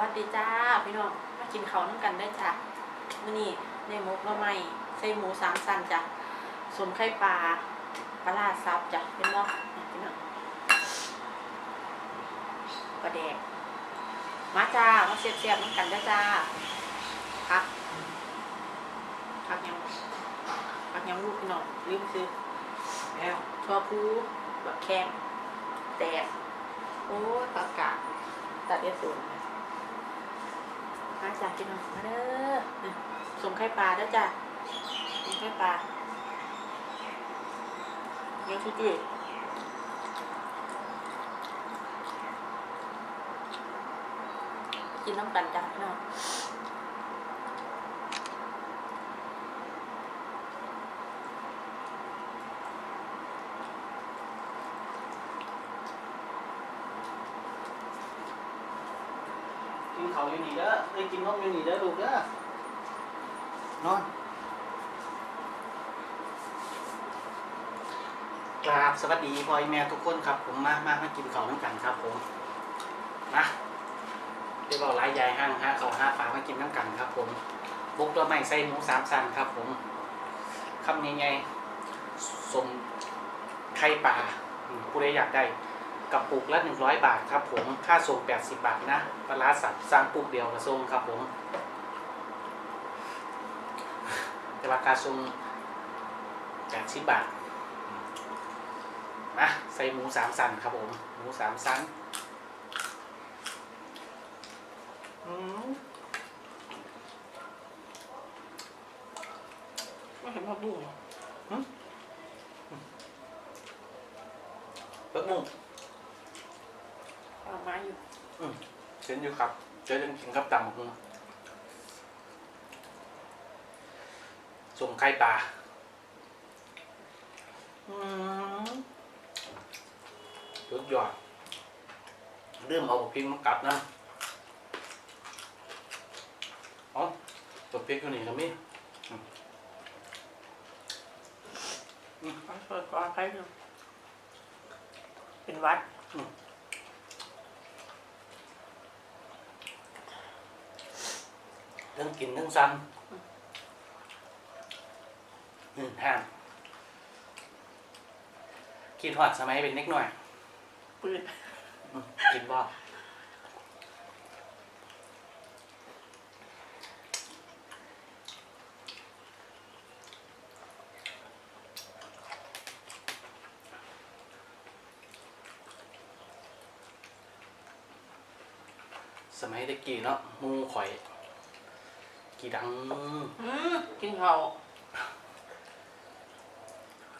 วัสดีจ้าพี่น้องมากินข้าวน้ำกันได้จ้ะมื้อนี้ในหมกหน่อไม้ใส่หมูสามสันจ้ะสมไข่ปลาปลาร้าซับจ้ะเป็นบ่นี่พี่น้องปลาแดกมาจ้ามาเสียบเสียบน้ำกันได้จ้าพักพักยังพักยังลูกพี่น้องลืมซื้อแล้วชัวพูแบบแข้งแตกโอ้ยปากกาตัดเอสูนย์ มาจ้าพี่น้องมาเด้อสมไข่ปลาเด้อจ้ะสมไข่ปลาเดี๋ยวชุจุ้ยกินน้ำกันจ้ะพี่น้อง กินเขาวอยู่นี่เด้อเอ้ยกินนมอยู่นี่เด้อลูกเด้อนอนกราบสวัสดีพ่อแม่ทุกคนครับผมมามามากินข้าวน้ำกันครับผมมาเดี๋ยวบอกหลายยายห้างห้าเขาวห้าฝามากินน้ำกันครับ ผมบุกตัวใหม่ใส่หมูสามสันครับ ผมคำใหญ่ๆสมไข่ปลาอืมผู้ใดอยากได้ กับปุกละ 100 บาทครับผมค่าส่ง 80 บาทนะปลาร้าสับสร้างปุกเดียวกับส่งครับผมแต่ราคาส่ง80บาทมาใส่หมูสามสันครับผมหมูสามสันอืมไม่เห็นพ่อบุ้งเหรอเบิกมุ้งเอาไม้อยู่เช่นอยู่ครับเจอจังกินกับตำบักหุ่งส่งไข่ปลาอืมสุดยอดเริ่มเอาบักพริกมากัดนะอ๋อบักพริกอยู่นี่ครับมี่ขอโทษขออภัยด้วยเป็นหวัดเรื่ องกินเรื่องซ้ำหนึ่งห้ามคิดหอดสมัยเป็นเล็กหน่อยปืนอืมกินบ่สมัยตะกี้เนาะหมูข่อย กี่ดังอืมกินข้าว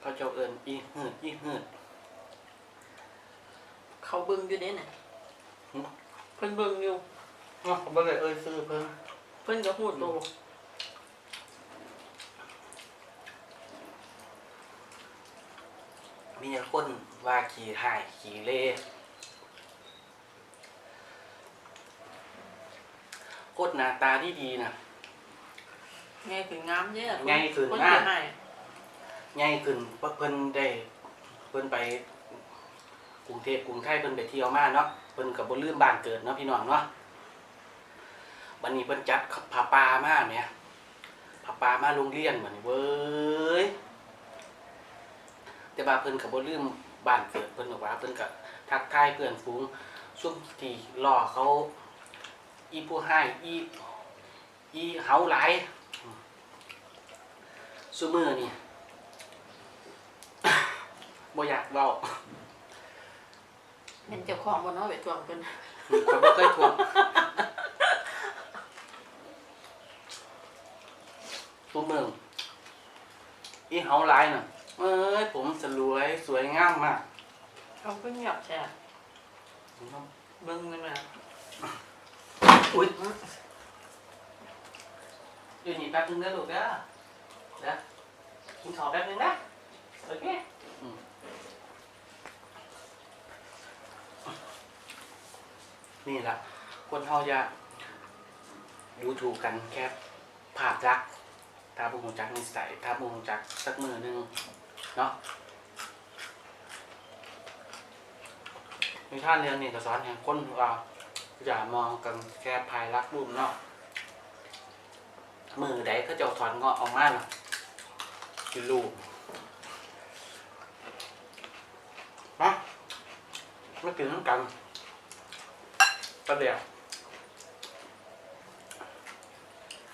เขาเจ้าเอิญอีหืดอีหืดเขาเบิ่งอยู่เด้น่ะหึเพิ่นเบิ่งอยู่เนาะผมบ่เลยเอ้ยซื้อเพิ่งเพิ่นก็พูดโตมีแต่คนว่าขี่ถ่ายขี่เล่โคตรหน้าตาที่ดีนะ ไงขึ้นงามเด้อไงขึ้นคนงามเสียหายง่ายขึ้นเพราะเพิ่นได้เพิ่นไปกรุงเทพกรุงไทยเพิ่นไปเที่ยวมาเนาะเพิ่นก็บ่ลืมบ้านเกิดเนาะพี่น้องเนาะบัดนี้เพิ่นจัดผาป่ามาแหมผาป่ามาโรงเรียนบัดนี้เว้ยแต่ว่าเพิ่นก็บ่ลืมบ้านเกิดเพิ่นบอกว่าเพิ่นก็ทักทายเพื่อนฝูงซุ่มที่รอเขาอีผู้ให้อีอีเฮาหลาย ซุมื้อนี่บ่อยากเว้าเป็นเจ้าของบ่เนาะไปทวงเพิ่นผมบ่เคยทวงทุกเมืองอีเฮาหลายน่ะเอ้ย ผมสลวยสวยงามมากเขาเพิ่นเงียบแท้เบิ่งนั่นน่ะอุ้ยอยู่นี่แป๊บนึงนะลูกเด้อเด้อ กินข้าวแป๊บนึงนะโอเคนี่แหละคนเฮาจะดูถูกกันแค่ภาพลักษณ์ถ้าบุญจักนิสัยถ้าบุญจักสักมือหนึงเนาะมีท่านเรียนนี่ก็สอนแห่งคนว่าอย่ามองกันแค่ภายลักษณ์รูปนอกมือใดเขาจะถอนเงาะออกมาเนาะคือรูปมาไม่กินน้ำกันประเดี๋ยว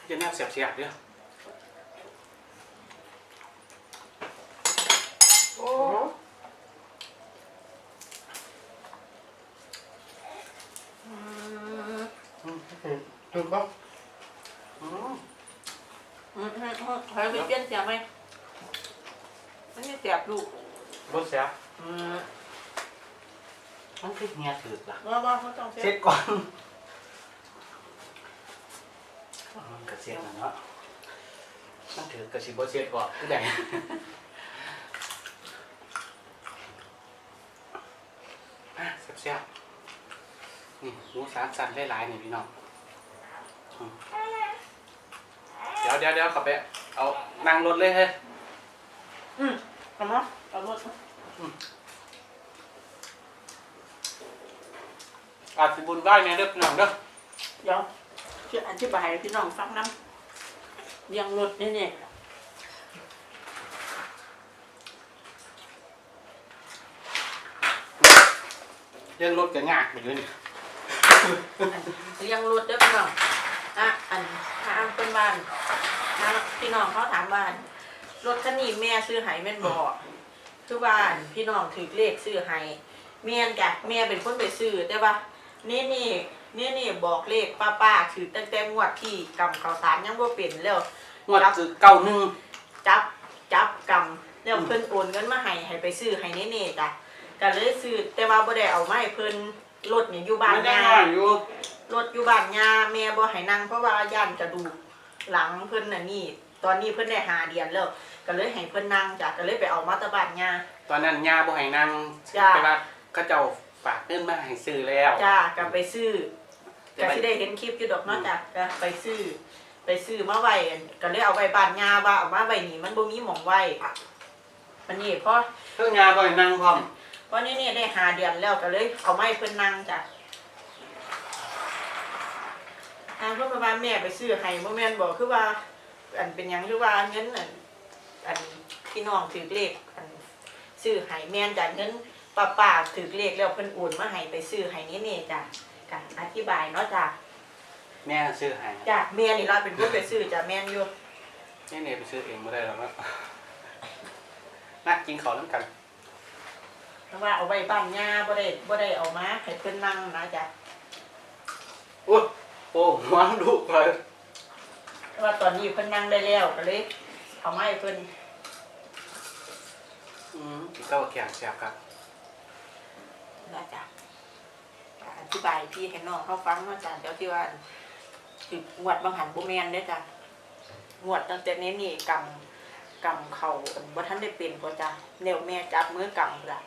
จะแนบเสียบเสียบๆเดียวโอ้อืมถูกปะอืมอืมอืมอืมใครไปเปลี่ยนเสียงไหม มันนี่เสียบลูกบดเสียบอืมมันคือเงียถือละว่าว่าเขาต้องเสีเช็ยดบก่อนมันกระเสียดนะเนาะมันถือกระสิบเช็ดก่อนคือไงอะเสียบๆนี่หมูสามสันหลายๆนี่พี่น้องอืมเดี๋ยวเดี๋ยวเดี๋ยวขับไปเอานั่งรถเลยเฮ้ย อืมเอามาเอารถมาอาจสิบุญได้ไงเด้อพี่น้องเด้อเดี๋ยวจะอธิบายให้พี่น้องฟังน้ำเรียงรถนี่เนี่ยเรื่องรถก็ยากไปอยู่นี่เรียงรถเด้อพี่น้องอะอันถ้าอันเป็นบ้านนะพี่น้องเขาถามบ้าน รถคันนี้แม่ซื้อให้แม่นบ่คือบ้านพี่น้องถือเลขซื้อให้แม่นจ้ะแม่เป็นคนไปซื้อแต่ว่านี่นี่นี่นี่บอกเลขป้าป้าถือตั้งแต่งวดที่กำข้าวสารยังบ่เป็นแล้วงวดคือเก้าหนึ่งจับจับกำแล้วเพิ่นโอนเงินมาให้ให้ไปซื้อให้เน่ๆจ้ะก็เลยซื้อแต่ว่าบ่ได้เอามาให้เพิ่นรถนี่อยู่บ้านไม่ได้ยาน้อยอยู่รถอยู่บ้านยาแม่บ่ให้นั่งเพราะว่าย่านกระดูกหลังเพิ่นน่ะนี่ ตอนนี้เพิ่นได้หาเดือนแล้วก็เลยให้เพิ่นนั่งจ้ะก็เลยไปเอามาแตะบ้านยา ตอนนั้นย่าบ่ให้นั่งจ้ะไปว่าเขาเจ้าฝากเงินมาให้ซื้อแล้ว จ้าก็ไปซื้อแต่ก็ไม่สิได้เห็นคลิปอยู่ดอกเนาะจ้ะก็ไปซื้อ ไปซื้อมาไว้ก็เลยเอาไว้บ้านยาว่าเอามาไว้นี่มันบ่มีหม่องไว้มันนี่พอ เพิ่งย่าบ่ให้นั่งพร้อมเพราะนี่นี่ได้หาเดือนแล้วก็เลยเอาไม้เพิ่นนั่งจ้ะทางเพิ่นมาว่าแม่ไปซื้อให้บ่แม่นบอกคือว่า อันเป็นหยังคือว่าเงินอันอันพี่น้องถือเลขอันซื้อให้แม่นจ้ะเงินป้าป้าถือเลขแล้วเพิ่นโอนมาให้ไปซื้อให้นี่นี่จ้ะจ้ะอธิบายเนาะจ้ะแม่ซื้อให้จ้ะแม่นี่ล่ะเป็นผู้ไปซื้อจ้ะแม่นอยู่แม่เนี่ยไปซื้อเองบ่ได้หรอกเนาะนักกินข้าวน้ำกันเพราะว่าเอาไว้บ้านย่าบ่ได้บ่ได้เอามาให้เพิ่นนั่งนะจ้ะ โอ้โอ้หัวดุเลยแต่ ว่าตอนนี้เพิ่นนั่งได้แล้วก็เลยเอามาให้เพิ่นอืมกินข้าวแข็งแซ่บครับนะจ๊ะอธิบายพี่ให้น้องเขาฟังเนาะจ้ะเดี๋ยวที่ว่าสิงวดบางหันบ่แม่นเด้อจ้ะงวดตั้งแต่นี้นี่กำกำเขาบ่ทันได้เป็นพ่จ้ะแนวแม่จับมือกำละ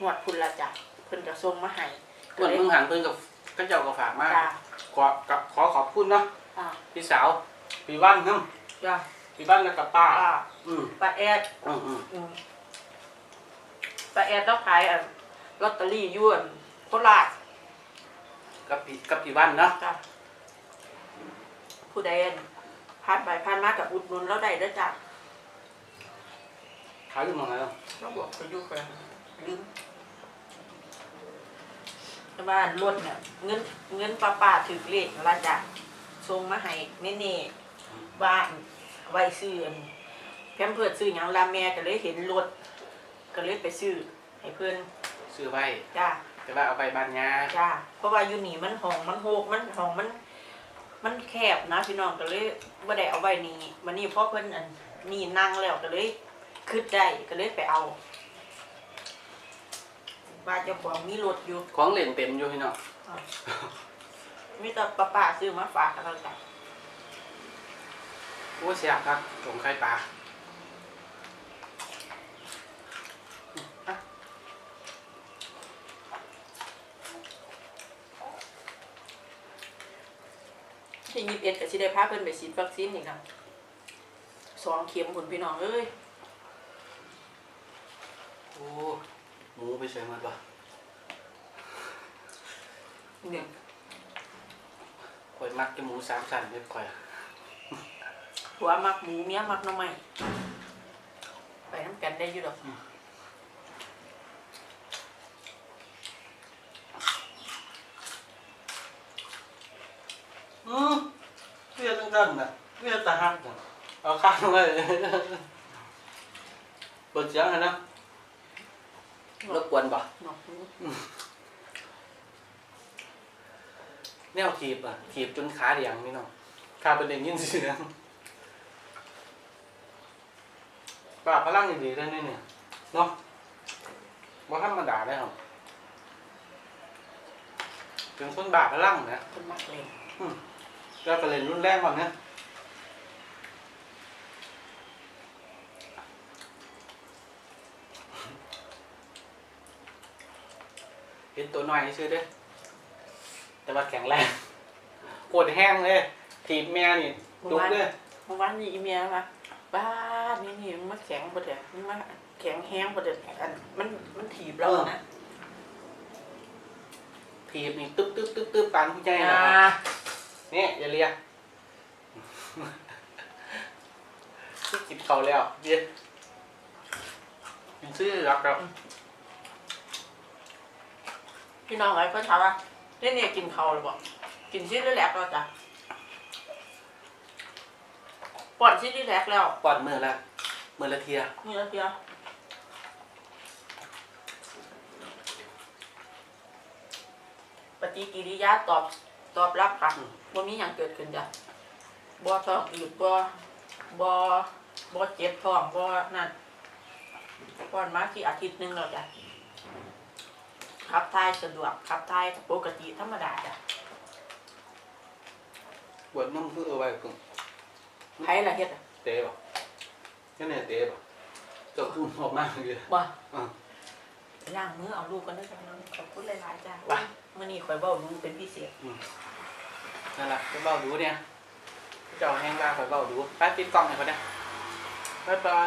งวดพุ่นละจ้ะเพิ่นก็ส่งมาให้เพิ่นเพิ่งหันเพิ่นกับเขาเจ้าก็ฝากมาจ้ะขอกับขอขอบคุณเนาะอ่า พี่สาว พี่วันเนาะจ้ะพี่วันแล้วก็ป้า ป้าอืมป้าแอดอืมอืมอืมป้าแอดต้องขายอะลอตเตอรี่อยวนโคราชกับพี่กับพี่วันเนาะจ้ะผู้ใดผ่านไปผ่านมากับอุดหนุนแล้วได้เด้อจ้ะขายอยู่หมองไหนเนาะเราบอกไปอยู่กันลืมแต่ว่ารถเนี่ยเงินเงินป้าป้าถือเลขแล้วจ้ะส่งมาให้เน่เน่ๆ ว่าไว้ซื้ออันแพมเพิร์ดซื้อหยังลาแม่ก็เลยเห็นรถก็เลยไปซื้อให้เพื่อนซื้อไว้จ้าแต่ว่าเอาไปบ้านยาจ้าเพราะว่าอยู่นี่มันห้องมันโหกมันห้องมัน มันแคบนะพี่น้องก็เลยบ่ได้เอาไว้นี่วันนี้พ่อเพิ่นอันนี่นั่งแล้วก็เลยขึ้นได้ก็เลยไปเอาว่าเจ้าของมีรถอยู่ของเล่นเต็มอยู่พี่เนาะมีแต่ป้าป้าซื้อมาฝากกันแล้วกัน โอ้เสียบครับสงไข่ปลาที่ยี่สิบเอ็ดก็สิได้พาเพิ่นไปฉีดวัคซีนอีกนะสองเข็มผลพี่น้องเอ้ยโอ้หมูไปใส่หมดวะเนี่ยข่อยมักจะหมูสามชั้นเม็ดข่อย ผัวมักหมูเมียมักหน้ำไม้ไปน้ำกันได้อยู่ดอกอืมเพื่อตั้งแต่น่ะเพื่อตาหักน่ะเอาข้างเลยเปิดเสียงเลยนะรบกวนบ่เนาะแนวถีบอะถีบจนขาเดียงนี่เนาะขาเป็นเด้งยินเสียง ปราบพลังดีๆได้นี่เนี่ยเนาะบ่ธรรมดาได้ครับถึงคนบาปพลังนะคนมักเล่นแล้วก็เล่นรุนแรงกว่านี้เห็นตัวน้อยชื่อเด้อแต่ว่าแข็งแรงปวดแห้งเลยถีบแม่นี่จุกเลย เมื่อวานนี้อีเมียมา บ้านนี่นี่มันแข็งประเดี๋ยวมันมาแข็งแห้งประเดี๋ยวอันมันมันถีบเรานะถีบนี่ตึ๊บตึ๊บตึ๊บตึ๊บปานผู้ใหญ่นะอ่านี่อย่าเลียจิบเขาแล้วเดี๋ยวเป็นซื้อรักแล้วพี่น้องหลายคนถามว่าเล่นเนี่ยกินเขาวหรือเปล่ากินชิ้นแรกแล้วจ้ะ ปอดชิ้นแรกแล้วปอดมือละมือละเทียนี่แล้วเดียวปฏิกิริยาตอบตอบรับค่ะบ่มีอย่างเกิดขึ้นจ้ะบ่ท้องอืดบ่บ่บ่เจ็บท้องบ่นั่นก่อนมาที่อาทิตย์หนึงแล้วจ้ะขับถ่ายสะดวกขับถ่ายปกติธรรมดาจ้ะ ปวดน้ำคือเอาไว้คุณ ไผล่ะเฮ็ดอะเตะบ่แค่เนี่ยเตะบ่เจะคุณออกมาเลยบ่อ่าล้างมือเอาลูกกันเด้อจ้ะน้องขอบคุณหลายๆจ้ะไปมื้อนี้ข่อยเว้ารู้เป็นพิเศษ นั่นแหละไปเบาดูเนี่ยเจ้าแห้งลาคอยเบาดูไปปิดกล้องให้เขาเนี่ยบ๊ายบาย